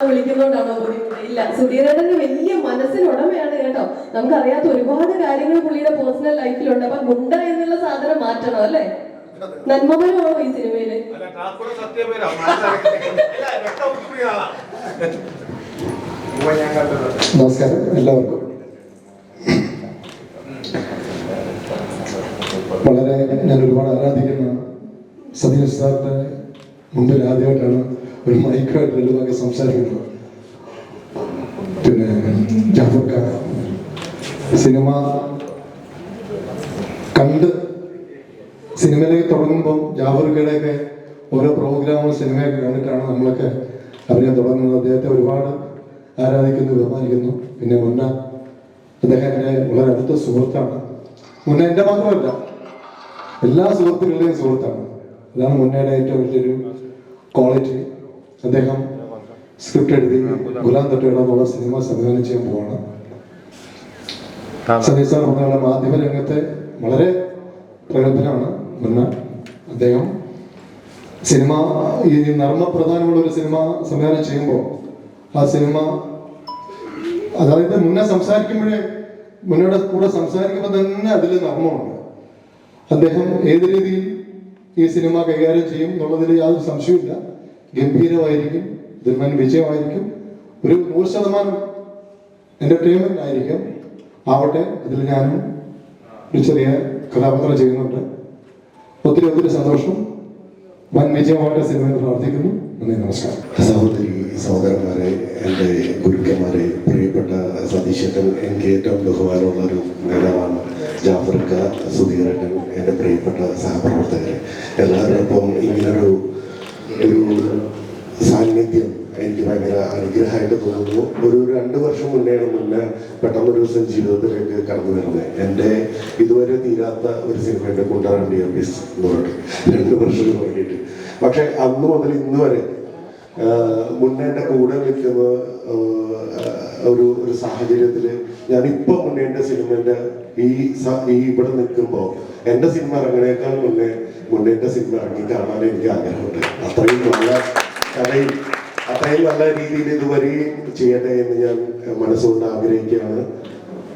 വിളിക്കുന്നോണ്ടാണോ ബുദ്ധിമുട്ട് ഇല്ല സുധീരേട്ടന് വലിയ മനസ്സിനുടമയാണ് കേട്ടോ. നമുക്കറിയാത്ത ഒരുപാട് കാര്യങ്ങൾ പുള്ളിയുടെ പേഴ്സണൽ ലൈഫിലുണ്ട് അപ്പൊ ഗുണ്ട എന്നുള്ള സാധനം മാറ്റണം അല്ലേ? നന്മപരമാണോ ഈ സിനിമയിൽ? നമസ്കാരം എല്ലാവർക്കും. വളരെ ഞാൻ ഒരുപാട് ആരാധിക്കുന്ന. സതീഷ് സാറിന്റെ മുമ്പിൽ ആദ്യമായിട്ടാണ് ഒരു മൈക്കായിട്ട് ലളിതമാക്കി സംസാരിക്കുന്നത്. പിന്നെ ജാഫർ ഖാൻ സിനിമ കണ്ട് സിനിമയിലേക്ക് തുടങ്ങുമ്പോൾ ജാഫർക്കയുടെയൊക്കെ ഓരോ പ്രോഗ്രാമും സിനിമയൊക്കെ കണ്ടിട്ടാണ് നമ്മളൊക്കെ അറിയാൻ തുടങ്ങുന്നത്. അദ്ദേഹത്തെ ഒരുപാട് ആരാധിക്കുന്നു ബഹുമാനിക്കുന്നു. പിന്നെ മുന്ന അദ്ദേഹം എന്റെ വളരെ അടുത്ത സുഹൃത്താണ്. മുന്ന എന്റെ മാത്രമല്ല എല്ലാ സുഹൃത്തുക്കളുടെയും സുഹൃത്താണ്. അതാണ് മുന്നയുടെ ഏറ്റവും വലിയൊരു ക്വാളിറ്റി അദ്ദേഹം സ്ക്രിപ്റ്റ് എഴുതി ഗുലാം തൊട്ടയുടെ എന്നുള്ള സിനിമ സംവിധാനം ചെയ്യാൻ പോവാണ്. സതീഷ് സാർ പറഞ്ഞ മാധ്യമ രംഗത്തെ വളരെ പ്രഗത്ഭനാണ് മുന്ന അദ്ദേഹം സിനിമ ഈ നർമ്മപ്രധാനമുള്ള ഒരു സിനിമ സംവിധാനം ചെയ്യുമ്പോൾ ആ സിനിമ അതായത് മുന്നേ സംസാരിക്കുമ്പോഴേ മുന്നയുടെ കൂടെ സംസാരിക്കുമ്പോൾ തന്നെ അതിൽ നർമ്മമുണ്ട്. അദ്ദേഹം ഏത് രീതിയിൽ ഈ സിനിമ കൈകാര്യം ചെയ്യും എന്നുള്ളതിൽ യാതൊരു സംശയമില്ല ഗംഭീരമായിരിക്കും ഇതിന്മേൽ വിജയമായിരിക്കും. ഒരു നൂറ് ശതമാനം എന്റർടൈൻമെന്റ് ആയിരിക്കും. ആവട്ടെ അതിൽ ഞാനും ഒരു ചെറിയ കഥാപാത്രം ചെയ്യുന്നുണ്ട്. ഒത്തിരി ഒത്തിരി സന്തോഷം. വൻ വിജയമായിട്ട് സിനിമയിൽ പ്രാർത്ഥിക്കുന്നു. നന്ദി നമസ്കാരം. സഹോദരി സഹോദരന്മാരെ എന്റെ ഗുരുക്കന്മാരെ പ്രിയപ്പെട്ട സതീശേട്ടൻ എനിക്ക് ഏറ്റവും ബഹുമാനമുള്ള ഒരു നേതാവാണ് ജാഫർക്ക സുധീരൻ എന്റെ പ്രിയപ്പെട്ട സഹപ്രവർത്തകരെ. എല്ലാവരോടൊപ്പം ഇങ്ങനൊരു ഒരു സാന്നിധ്യം എനിക്ക് ഭയങ്കര അനുഗ്രഹമായിട്ട് തോന്നുന്നു. ഒരു രണ്ട് വർഷം മുന്നെയാണ് മുന്നേ പെട്ടെന്ന് ഒരു ദിവസം ജീവിതത്തിലേക്ക് കടന്നു വരുന്നത്. എന്റെ ഇതുവരെ തീരാത്ത ഒരു സിനിമയുടെ കുണ്ടറണ്ടി ഓഫീസ് എന്ന് പറഞ്ഞിട്ട് രണ്ട് വർഷം തുടങ്ങിയിട്ട് പക്ഷെ അന്ന് മുതൽ ഇന്ന് വരെ ആഹ് മുന്നേ എന്റെ കൂടെ നിൽക്കുന്ന ഒരു ഒരു സാഹചര്യത്തിൽ ഞാനിപ്പോ മുന്നേന്റെ സിനിമന്റെ ഈ ഈ ഇവിടെ നിൽക്കുമ്പോൾ എന്റെ സിനിമ ഇറങ്ങണേക്കാൾ മുന്നേ മുന്നേന്റെ സിനിമ ഇറങ്ങി കാണാൻ എനിക്ക് ആഗ്രഹമുണ്ട്. അത്രയും നല്ല കഥയും അത്രയും നല്ല രീതിയിൽ ഇതുവരെയും ചെയ്യട്ടെ എന്ന് ഞാൻ മനസ്സുകൊണ്ട് ആഗ്രഹിക്കുകയാണ്.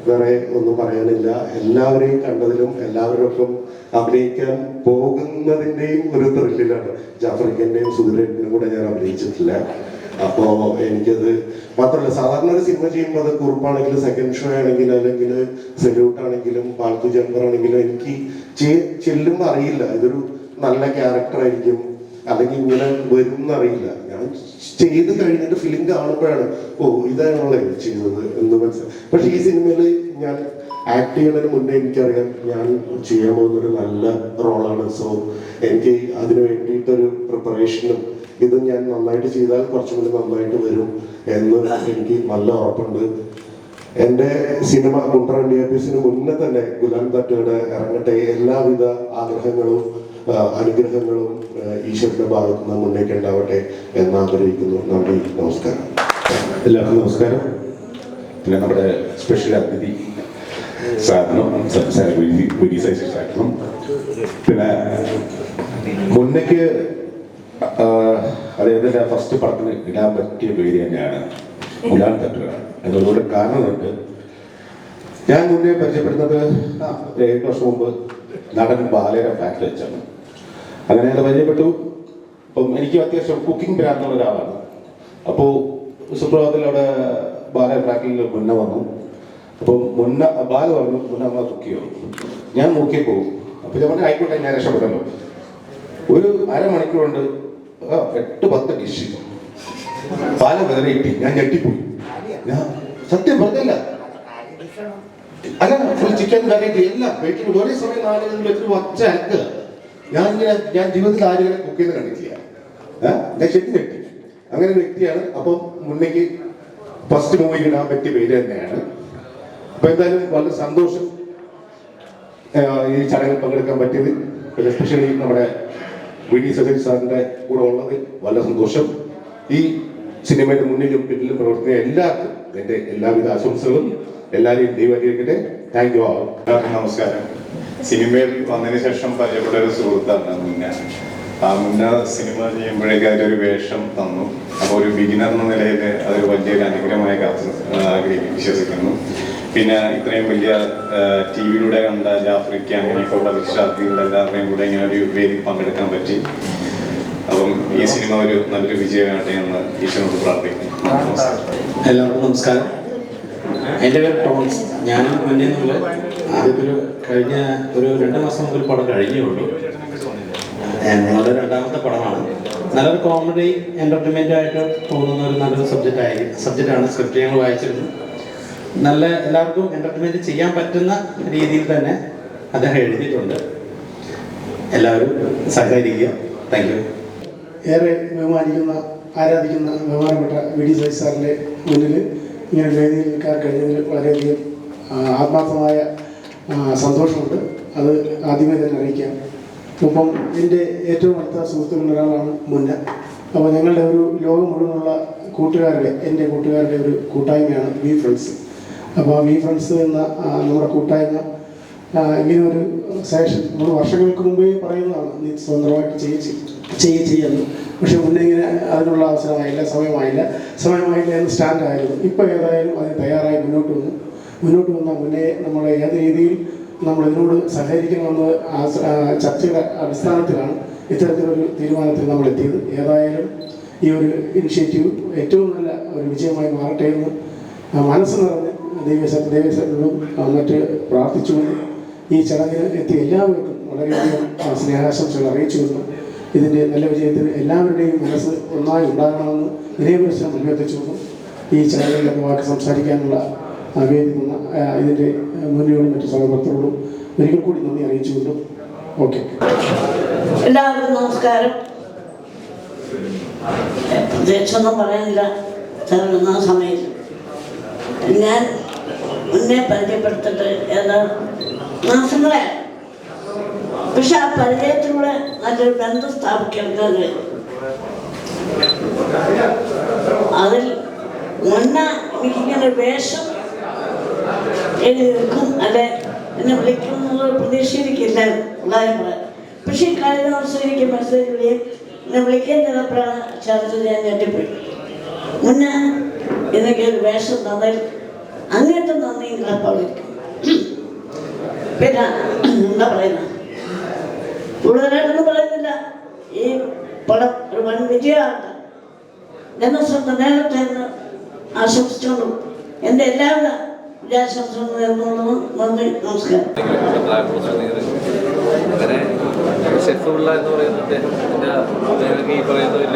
വേറെ ഒന്നും പറയാനില്ല. എല്ലാവരെയും കണ്ടതിലും എല്ലാവരോടൊപ്പം അഭിനയിക്കാൻ പോകുന്നതിന്റെയും ഒരു ത്രില്ലിലാണ് ജാഫറിക്കന്റെയും സുധീരേട്ടനും കൂടെ ഞാൻ അഭിനയിച്ചിട്ടില്ല. അപ്പോ എനിക്കത് മാത്രമല്ല സാധാരണ ഒരു സിനിമ ചെയ്യുമ്പോൾ അത് കുറിപ്പാണെങ്കിലും സെക്കൻഡ് ഷോ ആണെങ്കിലും അല്ലെങ്കിൽ സെല്യൂട്ട് ആണെങ്കിലും പാൽത്തു ജമ്പർ ആണെങ്കിലും എനിക്ക് ചെല്ലുമ്പോൾ അറിയില്ല. ഇതൊരു നല്ല ക്യാരക്ടർ ആയിരിക്കും. അല്ലെങ്കിൽ ഇങ്ങനെ വരും എന്നറിയില്ല ഞാൻ ചെയ്ത് കഴിഞ്ഞിട്ട് ഫിലിം കാണുമ്പോഴാണ് ഓ ഇതാണല്ലേ ചെയ്യുന്നത്? എന്ന് മനസ്സിലായി പക്ഷെ ഈ സിനിമയിൽ ഞാൻ ആക്ട് ചെയ്യുന്നതിന് മുന്നേ എനിക്കറിയാം ഞാൻ ചെയ്യാൻ പോകുന്ന ഒരു നല്ല റോളാണ് സോ എനിക്ക് അതിന് വേണ്ടിയിട്ടൊരു പ്രിപ്പറേഷനും ഇത് ഞാൻ നന്നായിട്ട് ചെയ്താൽ കുറച്ചും കൂടി നന്നായിട്ട് വരും എന്ന് എനിക്ക് നല്ല ഉറപ്പുണ്ട്. എന്റെ സിനിമ കുണ്ട്ര ഡി മുന്നേ തന്നെ ഗുലാം തട്ടുകളുടെ ഇറങ്ങട്ടെ എല്ലാവിധ ആഗ്രഹങ്ങളും അനുഗ്രഹങ്ങളും ഈശ്വരന്റെ ഭാഗത്ത് നിന്ന് മുന്നേക്ക് ഉണ്ടാവട്ടെ എന്ന് ആഗ്രഹിക്കുന്നു. നന്ദി നമസ്കാരം. എല്ലാവർക്കും നമസ്കാരം. പിന്നെ നമ്മുടെ സ്പെഷ്യൽ അതിഥി സാധനം സംസാരം പിന്നെ മുന്നേക്ക് അദ്ദേഹത്തിന്റെ ഫസ്റ്റ് പടത്തിന് ഇടാൻ പറ്റിയ പേര് തന്നെയാണ് ഇടാൻ തട്ടുക അതുകൊണ്ട് കാരണമുണ്ട്. ഞാൻ മുന്നേ പരിചയപ്പെടുന്നത് ഏഴ് വർഷം മുമ്പ് നടൻ ബാലയുടെ ഫാക്ടറി വെച്ചാണ്. അങ്ങനെ അയാൾ പരിചയപ്പെട്ടു അപ്പം എനിക്ക് അത്യാവശ്യം കുക്കിംഗ് ബ്രാൻഡുള്ള ഒരാളാണ് അപ്പോൾ സുപ്രഭാതത്തിൽ അവിടെ ബാല ട്രാക്കിൽ മുന്ന വന്നു അപ്പോൾ മുന്ന ബാല പറഞ്ഞു മുന്ന നമ്മളെ കുക്ക് ചെയ്യും ഞാൻ നോക്കിയപ്പോൾ അപ്പോൾ ഞാൻ പറഞ്ഞു ആയിക്കോട്ടെ ഞാൻ രക്ഷപ്പെട്ടല്ലോ ഒരു അരമണിക്കൂർ കൊണ്ട് എട്ട് പത്ത് ഡിഷ് പാല വേറെ ഇട്ടി ഞാൻ ഞെട്ടിപ്പോയി ഞാൻ സത്യം പറഞ്ഞില്ല അല്ല ഫുൾ ചിക്കൻ വെറൈറ്റി എല്ലാം വെയിറ്റിൽ ഒരേ സമയം നാല് വെച്ചിട്ട് ഒച്ച അനക്കുക ഞാൻ ഇങ്ങനെ ഞാൻ ജീവിതത്തിൽ ആരും ഇങ്ങനെ കുക്ക് ചെയ്ത് കണ്ടിട്ടില്ല. ഞാൻ ശരിക്കും വ്യക്തി അങ്ങനെ ഒരു വ്യക്തിയാണ്. അപ്പം മുന്നേക്ക് ഫസ്റ്റ് മൂവി ഇടാൻ പറ്റിയ പേര് തന്നെയാണ്. അപ്പൊ എന്തായാലും വളരെ സന്തോഷം ഈ ചടങ്ങിൽ പങ്കെടുക്കാൻ പറ്റിയത്. എസ്പെഷ്യലി നമ്മുടെ വി ഡി സതീഷ് സാറിന്റെ കൂടെ ഉള്ളത്. വളരെ സന്തോഷം. ഈ സിനിമയുടെ മുന്നിലും പിന്നിലും പ്രവർത്തിക്കുന്ന എല്ലാവർക്കും എന്റെ എല്ലാവിധ ആശംസകളും. എല്ലാവരെയും ദൈവം അനുഗ്രഹിക്കട്ടെ. താങ്ക് യു ആൾ നമസ്കാരം. സിനിമയിൽ വന്നതിന് ശേഷം പരിചയപ്പെട്ട ഒരു സുഹൃത്താണ് മുന്ന. ആ മുന്ന സിനിമ ചെയ്യുമ്പോഴേക്ക് അതിലൊരു വേഷം തന്നു. അപ്പോൾ ഒരു ബിഗിനർ എന്ന നിലയിൽ അതൊരു വലിയൊരു അനുഗ്രഹമായി കാത്തു വിശ്വസിക്കുന്നു. പിന്നെ ഇത്രയും വലിയ ടി വിയിലൂടെ കണ്ട ജാഫ്രിക്ക അങ്ങനെ ഇപ്പോൾ ഉള്ള വിശ്വാസികളുടെ എല്ലാവരുടെയും കൂടെ ഇങ്ങനെ ഒരു വേദി പങ്കെടുക്കാൻ പറ്റി. അപ്പം ഈ സിനിമ ഒരു നല്ലൊരു വിജയമാകട്ടെ എന്ന് ഈശ്വരനോട് പ്രാർത്ഥിക്കുന്നു. എല്ലാവർക്കും നമസ്കാരം. എന്റെ പേര് ടോൺസ് ഞാൻ മുന്നേ നിന്നുള്ള ആദ്യമൊരു കഴിഞ്ഞ ഒരു രണ്ട് മാസം മുമ്പ് പടം കഴിഞ്ഞേ ഉള്ളൂ ഞങ്ങളുടെ രണ്ടാമത്തെ പടമാണ്. നല്ലൊരു കോമഡി എന്റർടൈൻമെന്റ് ആയിട്ട് തോന്നുന്ന ഒരു നല്ലൊരു സബ്ജക്റ്റ് ആയി സബ്ജക്റ്റാണ് സ്ക്രിപ്റ്റ് ഞങ്ങൾ വായിച്ചിരുന്നു നല്ല എല്ലാവർക്കും എന്റർടൈൻമെന്റ് ചെയ്യാൻ പറ്റുന്ന രീതിയിൽ തന്നെ അദ്ദേഹം എഴുതിയിട്ടുണ്ട്. എല്ലാവരും സഹകരിക്കുക. താങ്ക് യു ഏറെ ബഹുമാനിക്കുന്ന ആരാധിക്കുന്ന ബഹുമാനപ്പെട്ട വി ഡി സൈസാറിന്റെ സാറിന്റെ മുന്നിൽ ഇങ്ങനെ വേദിയിൽ നിൽക്കാൻ കഴിഞ്ഞതിൽ വളരെയധികം ആത്മാർത്ഥമായ സന്തോഷമുണ്ട്. അത് ആദ്യമേ തന്നെ അറിയിക്കാം. ഒപ്പം എന്റെ ഏറ്റവും അടുത്ത സുഹൃത്തുക്കളിൽ ഒരാളാണ് മുന്ന. അപ്പോൾ ഞങ്ങളുടെ ഒരു ലോകം മുഴുവനുള്ള കൂട്ടുകാരുടെ എന്റെ കൂട്ടുകാരുടെ ഒരു കൂട്ടായ്മയാണ് വി ഫ്രണ്ട്സ്. അപ്പോൾ വി ഫ്രണ്ട്സ് എന്ന നമ്മുടെ കൂട്ടായ്മ ഇങ്ങനെ ഒരു സെഷൻ നമ്മൾ വർഷങ്ങൾക്ക് മുമ്പേ പറയുന്നതാണ്. നീ സ്വന്തമായിട്ട് ചെയ്യ ചെയ്യ ചെയ്യുന്നു പക്ഷെ മുന്നേ ഇങ്ങനെ അതിനുള്ള അവസരമായില്ല സമയമായില്ല. സമയമായില്ല എന്ന് സ്റ്റാൻഡായിരുന്നു. ഇപ്പോൾ ഏതായാലും അതിന് തയ്യാറായി മുന്നോട്ട് വന്നു. മുന്നോട്ട് വന്ന മുന്നേ നമ്മൾ ഏത് രീതിയിൽ നമ്മൾ ഇതിനോട് സഹകരിക്കണമെന്ന് ചർച്ചയുടെ അടിസ്ഥാനത്തിലാണ് ഇത്തരത്തിലൊരു തീരുമാനത്തിൽ നമ്മൾ എത്തിയത്. ഏതായാലും ഈ ഒരു ഇനിഷ്യേറ്റീവ് ഏറ്റവും നല്ല ഒരു വിജയമായി മാറട്ടെ എന്ന് മനസ്സ് നിറഞ്ഞ് ദൈവ ദൈവത്തോടും മറ്റ് പ്രാർത്ഥിച്ചുകൊണ്ട് ഈ ചടങ്ങിൽ എത്തിയ എല്ലാവർക്കും വളരെയധികം സ്നേഹാശംസകൾ അറിയിച്ചുകൊണ്ട് ഇതിന്റെ നല്ല വിജയത്തിന് എല്ലാവരുടെയും മനസ്സ് ഒന്നായി ഉണ്ടാകണമെന്ന് വിനയപരിശ്രമം അഭ്യർത്ഥിച്ചുകൊണ്ടും ഈ ചാനലിലൊക്കെ വാക്ക് സംസാരിക്കാനുള്ള അവേദിക്കുന്ന ഇതിന്റെ മുന്നോടും മറ്റു സഹപ്രവർത്തകരോടും ഒരിക്കൽ കൂടി നന്ദി അറിയിച്ചുകൊണ്ടും ഓക്കെ. എല്ലാവർക്കും നമസ്കാരം. പ്രത്യേകിച്ചൊന്നും പറയാനില്ല. തരുന്ന സമയത്ത് ഞാൻ മുന്നേ പരിചയപ്പെടുത്തിട്ട് ഏതാ മാസങ്ങളെ പക്ഷെ ആ പരിചയത്തിലൂടെ നല്ലൊരു ബന്ധം കഴിയും അതിൽ മുന്ന എനിക്കിങ്ങനെ വേഷം എഴുതി നിൽക്കും അല്ലെ എന്നെ വിളിക്കും എന്നുള്ള പ്രതീക്ഷയിലേക്കില്ലായിരുന്നു ഉള്ളായും പറയാം പക്ഷേ കഴിഞ്ഞ ദിവസം എനിക്ക് വിളിയും എന്നെ വിളിക്കാൻ ചിലപ്പോഴാണ് ചർച്ച ഞാൻ ഞെട്ടിപ്പോയി മുന്ന എനിക്ക് ഒരു വേഷം തന്നതിൽ അങ്ങനത്തെ നന്ദിയും പറഞ്ഞിരിക്കും പിന്നെ എന്താ പറയുന്നത്? കൂടുതലായിട്ടൊന്നും പറയുന്നില്ല. ഈ പടം ഒരു വൻ വിജയമാണ്. ജനശ്രദ്ധ നേരത്തെ എന്ന് ആശംസിച്ചുകൊണ്ടും എന്റെ എല്ലാവിധ വിജയാശംസകളും നേർന്നുകൊണ്ടും നന്ദി നമസ്കാരം. ഷെഫ്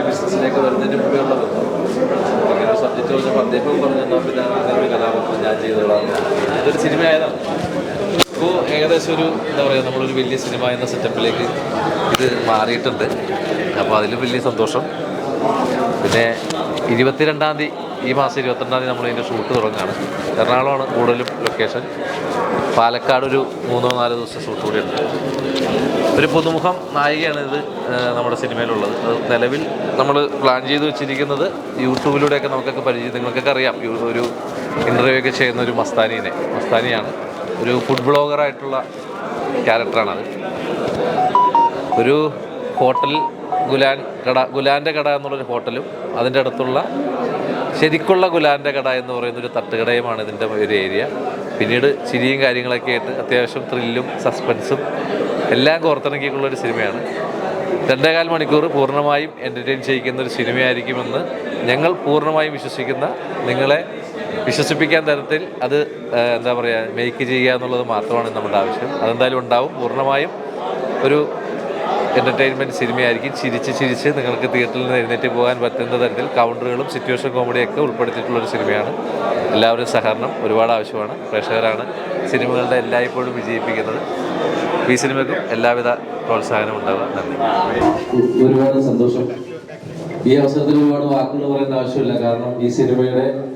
ബിസിനസ്സിലേക്ക് സബ്ജക്റ്റ് ഞാൻ ചെയ്തോളാം. ഇതൊരു സിനിമ ആയതാണ് ഏകദേശം ഒരു എന്താ പറയുക നമ്മളൊരു വലിയ സിനിമ എന്ന സെറ്റപ്പിലേക്ക് ഇത് മാറിയിട്ടുണ്ട്. അപ്പോൾ അതിലും വലിയ സന്തോഷം. പിന്നെ ഇരുപത്തിരണ്ടാം തീയതി ഈ മാസം ഇരുപത്തിരണ്ടാം തീയതി നമ്മളിതിന്റെ ഷൂട്ട് തുടങ്ങുകയാണ്. എറണാകുളമാണ് കൂടുതലും ലൊക്കേഷൻ പാലക്കാട് ഒരു മൂന്നോ നാലോ ദിവസം ഷൂട്ട് കൂടി ഉണ്ട് ഒരു പുതുമുഖം നായികയാണ് ഇത് നമ്മുടെ സിനിമയിലുള്ളത്. അത് നിലവിൽ നമ്മൾ പ്ലാൻ ചെയ്ത് വെച്ചിരിക്കുന്നത് യൂട്യൂബിലൂടെയൊക്കെ നമുക്കൊക്കെ പരിചയം നിങ്ങൾക്കൊക്കെ അറിയാം. ഒരു ഇന്റർവ്യൂ ഒക്കെ ചെയ്യുന്ന ഒരു മസ്താനീനെ മസ്താനിയാണ്. ഒരു ഫുഡ് ബ്ലോഗറായിട്ടുള്ള അത് ഒരു ഹോട്ടൽ ഗുലാൻ കട ഗുലാന്റെ കട എന്നുള്ളൊരു ഹോട്ടലും അതിന്റെ അടുത്തുള്ള ശരിക്കുള്ള ഗുലാന്റെ കട എന്ന് പറയുന്ന ഒരു തട്ടുകടയുമാണ് ഇതിന്റെ ഒരു ഏരിയ പിന്നീട് ചിരിയും കാര്യങ്ങളൊക്കെ ആയിട്ട് അത്യാവശ്യം ത്രില്ലും സസ്പെൻസും എല്ലാം കോർത്തിണക്കിയിട്ടുള്ള ഒരു സിനിമയാണ്. രണ്ടേകാൽ മണിക്കൂർ പൂർണമായും എന്റർടൈൻ ചെയ്യിക്കുന്ന ഒരു സിനിമയായിരിക്കുമെന്ന് ഞങ്ങൾ പൂർണമായും വിശ്വസിക്കുന്ന നിങ്ങളെ വിശ്വസിപ്പിക്കാൻ തരത്തിൽ അത് എന്താ പറയുക മേക്ക് ചെയ്യുക എന്നുള്ളത് മാത്രമാണ് നമ്മുടെ ആവശ്യം. അതെന്തായാലും ഉണ്ടാവും. പൂർണമായും ഒരു എന്റർടൈൻമെന്റ് സിനിമയായിരിക്കും. ചിരിച്ച് ചിരിച്ച് നിങ്ങൾക്ക് തിയേറ്ററിൽ നിന്ന് എഴുന്നേറ്റ് പോകാൻ പറ്റുന്ന തരത്തിൽ കൗണ്ടറുകളും സിറ്റുവേഷൻ കോമഡിയൊക്കെ ഉൾപ്പെടുത്തിയിട്ടുള്ളൊരു സിനിമയാണ്. എല്ലാവരും സഹകരണം ഒരുപാട് ആവശ്യമാണ്. പ്രേക്ഷകരാണ് സിനിമകളുടെ എല്ലായ്പ്പോഴും വിജയിപ്പിക്കുന്നത്. ഈ സിനിമയ്ക്കും എല്ലാവിധ പ്രോത്സാഹനം ഉണ്ടാവുക. നന്ദി. ഒരുപാട് സന്തോഷം. ഈ അവസരത്തിൽ ഒരുപാട് വാക്കുകൾ പറയേണ്ട ആവശ്യമില്ല. കാരണം ഈ സിനിമയുടെ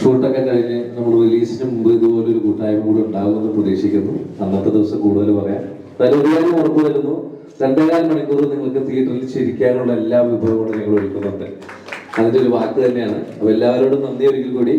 ഷൂട്ടൊക്കെ കഴിഞ്ഞ് നമ്മൾ റിലീസിന് മുമ്പ് ഇതുപോലെ ഒരു കൂട്ടായ്മ കൂടെ ഉണ്ടാകുമെന്ന് പ്രതീക്ഷിക്കുന്നു. അന്നത്തെ ദിവസം കൂടുതൽ പറയാം. എന്തായാലും ഒരു കാര്യം ഉറപ്പ് വരുന്നു. രണ്ടേകാൽ മണിക്കൂർ നിങ്ങൾക്ക് തിയേറ്ററിൽ ചിരിക്കാനുള്ള എല്ലാ വിഭവങ്ങളും നിങ്ങൾ ഒരുക്കുന്നുണ്ട്. അതിന്റെ ഒരു വാക്ക് തന്നെയാണ്. അപ്പൊ എല്ലാവരോടും നന്ദി ഒരിക്കൽ കൂടി.